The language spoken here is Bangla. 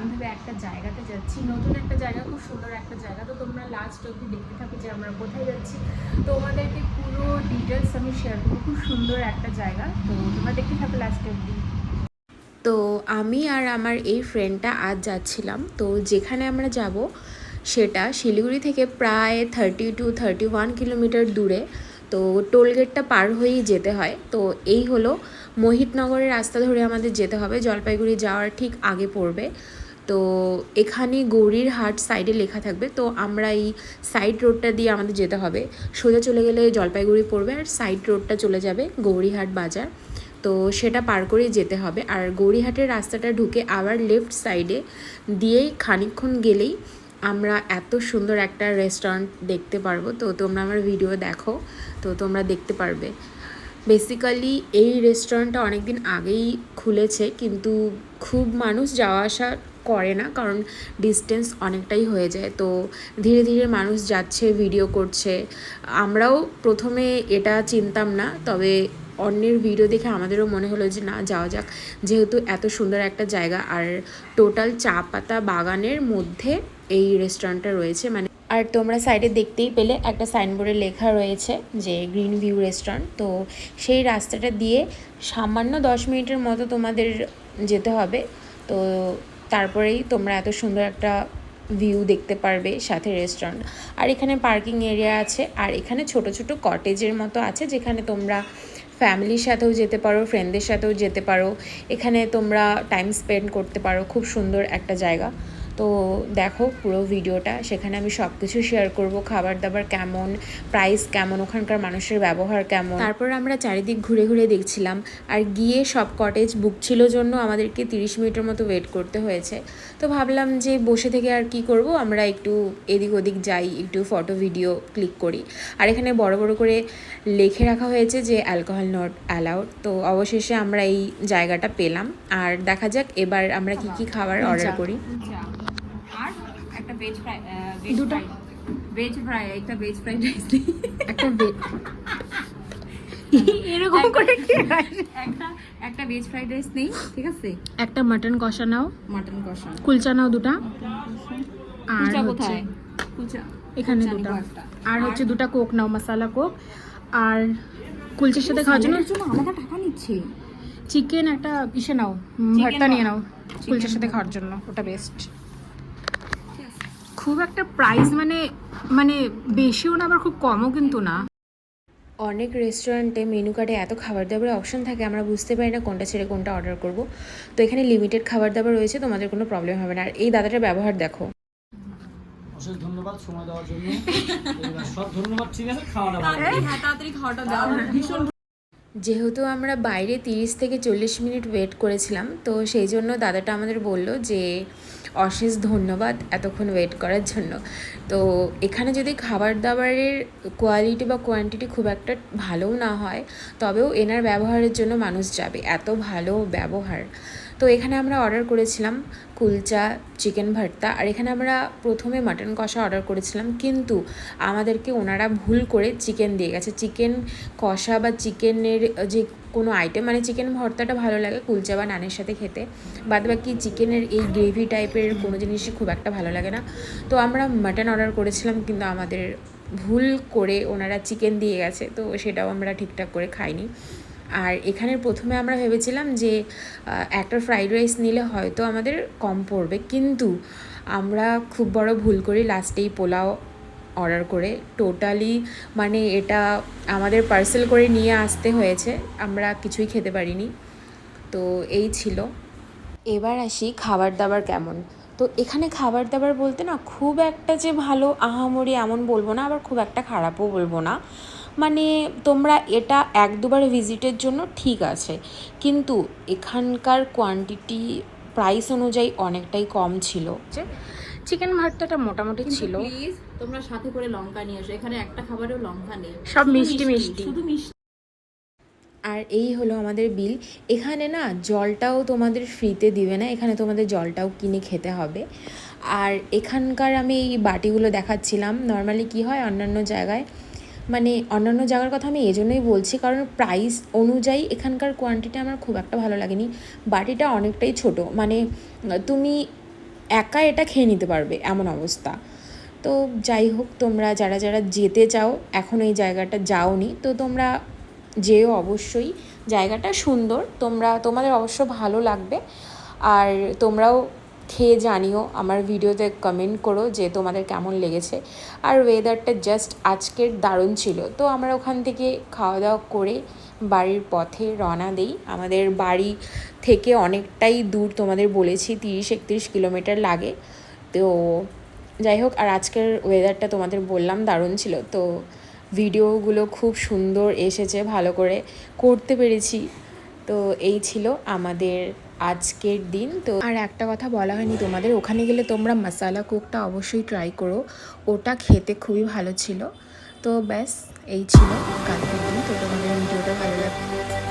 বান্ধবে একটা জায়গাতে যাচ্ছি, নতুন একটা জায়গা, খুব সুন্দর একটা জায়গা। তো তোমরা লাস্ট অবধি দেখতে থাকো যে আমরা কোথায় যাচ্ছি। তোমাদেরকে পুরো ডিটেলস আমি শেয়ার করব। খুব সুন্দর একটা জায়গা। তো তোমরা দেখতে থাকো লাস্ট অবধি। তো আমি আর আমার এই ফ্রেন্ডটা আজ যাচ্ছিলাম। তো যেখানে আমরা যাব সেটা শিলিগুড়ি থেকে প্রায় thirty two thirty one kilometre দূরে। তো টোলগেটটা পার হয়েই যেতে হয়। তো এই হলো মোহিতনগরের রাস্তা ধরে আমাদের যেতে হবে। জলপাইগুড়ি যাওয়ার ঠিক আগে পড়বে। তো এখানে গৌরীর হাট সাইডে লেখা থাকবে, তো আমরা এই সাইড রোডটা দিয়ে আমাদের যেতে হবে। সোজা চলে গেলে জলপাইগুড়ি পড়বে আর সাইড রোডটা চলে যাবে গৌরীহাট বাজার। তো সেটা পার করেই যেতে হবে। আর গৌরীহাটের রাস্তাটা ঢুকে আবার লেফট সাইডে দিয়েই খানিকক্ষণ গেলেই আমরা এত সুন্দর একটা রেস্টুরেন্ট দেখতে পারব। তো তোমরা আমার ভিডিও দেখো, তো তোমরা দেখতে পারবে। বেসিক্যালি এই রেস্টুরেন্টটা অনেক দিন আগেই খুলেছে, কিন্তু খুব মানুষ যাওয়া আসা করে না, কারণ ডিস্টেন্স অনেকটাই হয়ে যায়। তো ধীরে ধীরে মানুষ যাচ্ছে ভিডিও করছে। আমরাও প্রথমে এটা চিনতাম না, তবে অন্যের ভিডিও দেখে আমাদেরও মনে হলো যে, না, যাওয়া যাক। যেহেতু এত সুন্দর একটা জায়গা, আর টোটাল চা পাতা বাগানের মধ্যে এই রেস্টুরেন্টটা রয়েছে মানে আর তোমরা সাইডে দেখতেই পেলে, একটা সাইনবোর্ডে লেখা রয়েছে যে গ্রিন ভিউ রেস্টুরেন্ট তো সেই রাস্তাটা দিয়ে সামান্য দশ মিনিটের মতো তোমাদের যেতে হবে। তো তারপরেই তোমরা এত সুন্দর একটা ভিউ দেখতে পারবে সাথে রেস্টুরেন্ট আর এখানে পার্কিং এরিয়া আছে, আর এখানে ছোট ছোট কটেজের মতো আছে যেখানে তোমরা ফ্যামিলির সাথেও যেতে পারো ফ্রেন্ডদের সাথেও যেতে পারো। এখানে তোমরা টাইম স্পেন্ড করতে পারো, খুব সুন্দর একটা জায়গা। তো দেখো পুরো ভিডিওটা সেখানে আমি সব কিছু শেয়ার করব খাবার দাবার কেমন প্রাইস কেমন ওখানকার মানুষের ব্যবহার কেমন। তারপর আমরা চারিদিক ঘুরে ঘুরে দেখছিলাম আর গিয়ে সব কটেজ বুক ছিল জন্য আমাদেরকে তিরিশ মিনিটের মতো ওয়েট করতে হয়েছে। তো ভাবলাম যে বসে থেকে আর কি করব আমরা একটু এদিক ওদিক যাই একটু ফটো ভিডিও ক্লিক করি। আর এখানে বড় বড় করে লিখে রাখা হয়েছে যে অ্যালকোহল নট অ্যালাউড তো অবশেষে আমরা এই জায়গাটা পেলাম। আর দেখা যাক এবার আমরা কি কি খাবার অর্ডার করি। ভেজ ফ্রাই ভেজ দুটো? ভেজ ফ্রাই একটা ভেজ ফ্রাইড রাইস একটা এরকম করে কি একটা একটা ভেজ ফ্রাইড রাইস নেই ঠিক আছে? একটা মাটন কষা নাও। মাটন কষা। কুলচা নাও দুটা। আর কোথায়? কুলচা। এখানে দুটো। আর হচ্ছে দুটা কোক নাও মশালা কোক। আর কুলচার সাথে খাওয়ার জন্য আলাদা টাকা নিচ্ছে। চিকেন একটা ইসে নাও ভর্তা নিয়ে নাও কুলচার সাথে খাওয়ার জন্য ওটা বেস্ট খুব একটা প্রাইস মানে মানে বেশিও না আবার খুব কমও কিন্তু না। অনেক রেস্টুরেন্টে মেনু কার্ডে এত খাবার দাবারের অপশন থাকে আমরা বুঝতে পারি না কোনটা ছেড়ে কোনটা অর্ডার করব। তো এখানে লিমিটেড খাবার দাবার রয়েছে তোমাদের কোনো প্রবলেম হবে না। আর এই দাদাটার ব্যবহার দেখো। অশেষ ধন্যবাদ সময় দেওয়ার জন্য। সব ধন্যবাদ ঠিক আছে? খাওয়া দাওয়া তাড়াতাড়ি হ্যাঁ তাড়াতাড়ি খাওয়াটা দাও। ভীষণ যেহেতু আমরা বাইরে তিরিশ থেকে চল্লিশ মিনিট ওয়েট করেছিলাম তো সেই জন্য দাদাটা আমাদের বলল যে অশেষ ধন্যবাদ এতক্ষণ ওয়েট করার জন্য। তো এখানে যদি খাবার দাবারের কোয়ালিটি বা কোয়ান্টিটি খুব একটা ভালোও না হয়, তবেও এনার ব্যবহারের জন্য মানুষ যাবে। এত ভালো ব্যবহার। তো এখানে আমরা অর্ডার করেছিলাম কুলচা চিকেন ভর্তা, আর এখানে আমরা প্রথমে মাটন কষা অর্ডার করেছিলাম। কিন্তু আমাদেরকে ওনারা ভুল করে চিকেন দিয়ে গেছে। চিকেন কষা বা চিকেনের যে কোনো আইটেম মানে চিকেন ভর্তাটা ভালো লাগে কুলচা বা নানের সাথে খেতে। বাদ বাকি চিকেনের এই গ্রেভি টাইপের কোনো জিনিসই খুব একটা ভালো লাগে না। তো আমরা মাটন অর্ডার করেছিলাম, কিন্তু আমাদের ভুল করে ওনারা চিকেন দিয়ে গেছে। তো সেটাও আমরা ঠিকঠাক করে খাইনি। আর এখানে প্রথমে আমরা ভেবেছিলাম যে একটা ফ্রাইড রাইস নিলে হয়তো আমাদের কম পড়বে। কিন্তু আমরা খুব বড় ভুল করি লাস্টেই পোলাও অর্ডার করে। টোটালি মানে এটা আমাদের পার্সেল করে নিয়ে আসতে হয়েছে। আমরা কিছুই খেতে পারিনি। তো এই ছিল। এবার আসি খাবার দাবার কেমন? তো এখানে খাবার দাবার বলতে না খুব একটা যে ভালো আহামরি এমন বলব না, আবার খুব একটা খারাপও বলব না। মানে তোমরা এটা এক দুবার ভিজিটের জন্য ঠিক আছে। কিন্তু এখানকার কোয়ান্টিটি প্রাইস অনুযায়ী অনেকটাই কম ছিল। চিকেন ভর্তাটা মোটামুটি ছিল। প্লিজ তোমরা সাথে করে লঙ্কা নিয়ে এসো এখানে একটা খাবারেও লঙ্কা নেই। সব মিষ্টি মিষ্টি। শুধু মিষ্টি। আর এই হলো আমাদের বিল এখানে না জলটাও তোমাদের ফ্রিতে দিবে না এখানে তোমাদের জলটাও কিনে খেতে হবে। আর এখানকার আমি এই বাটিগুলো দেখাচ্ছিলাম। নর্মালি কি হয় অন্যান্য জায়গায় মানে অন্যান্য জায়গার কথা আমি এজন্যই বলছি, কারণ প্রাইস অনুযায়ী এখানকার কোয়ান্টিটি আমার খুব একটা ভালো লাগেনি। বাটিটা অনেকটাই ছোট। মানে তুমি একা এটা খেয়ে নিতে পারবে এমন অবস্থা। তো যাই হোক, তোমরা যারা যারা যেতে চাও, এখন এই জায়গাটা যাওনি, তো তোমরা যেও অবশ্যই। জায়গাটা সুন্দর। তোমরা, তোমাদের অবশ্য ভালো লাগবে। আর তোমরাও খেয়ে জানিও, আমার ভিডিওতে কমেন্ট করো যে তোমাদের কেমন লেগেছে। আর ওয়েদারটা জাস্ট আজকের দারুণ ছিল। তো আমরা ওখান থেকে খাওয়া দাওয়া করে বাড়ির পথে রওনা দিই। আমাদের বাড়ি থেকে অনেকটাই দূর তোমাদের বলেছি, তিরিশ একত্রিশ কিলোমিটার লাগে। তো যাই হোক, আর আজকের ওয়েদারটা তোমাদের বললাম দারুণ ছিল। তো ভিডিওগুলো খুব সুন্দর এসেছে, ভালো করে করতে পেরেছি। তো এই ছিল আমাদের আজকের দিন। তো আর একটা কথা বলা হয়নি তোমাদের, ওখানে গেলে তোমরা মশালা কুকটা অবশ্যই ট্রাই করো। ওটা খেতে খুবই ভালো ছিল। তো ব্যাস, এই ছিল কালকের দিন। তো তোমাদের ভিডিওটা ভালো লাগবে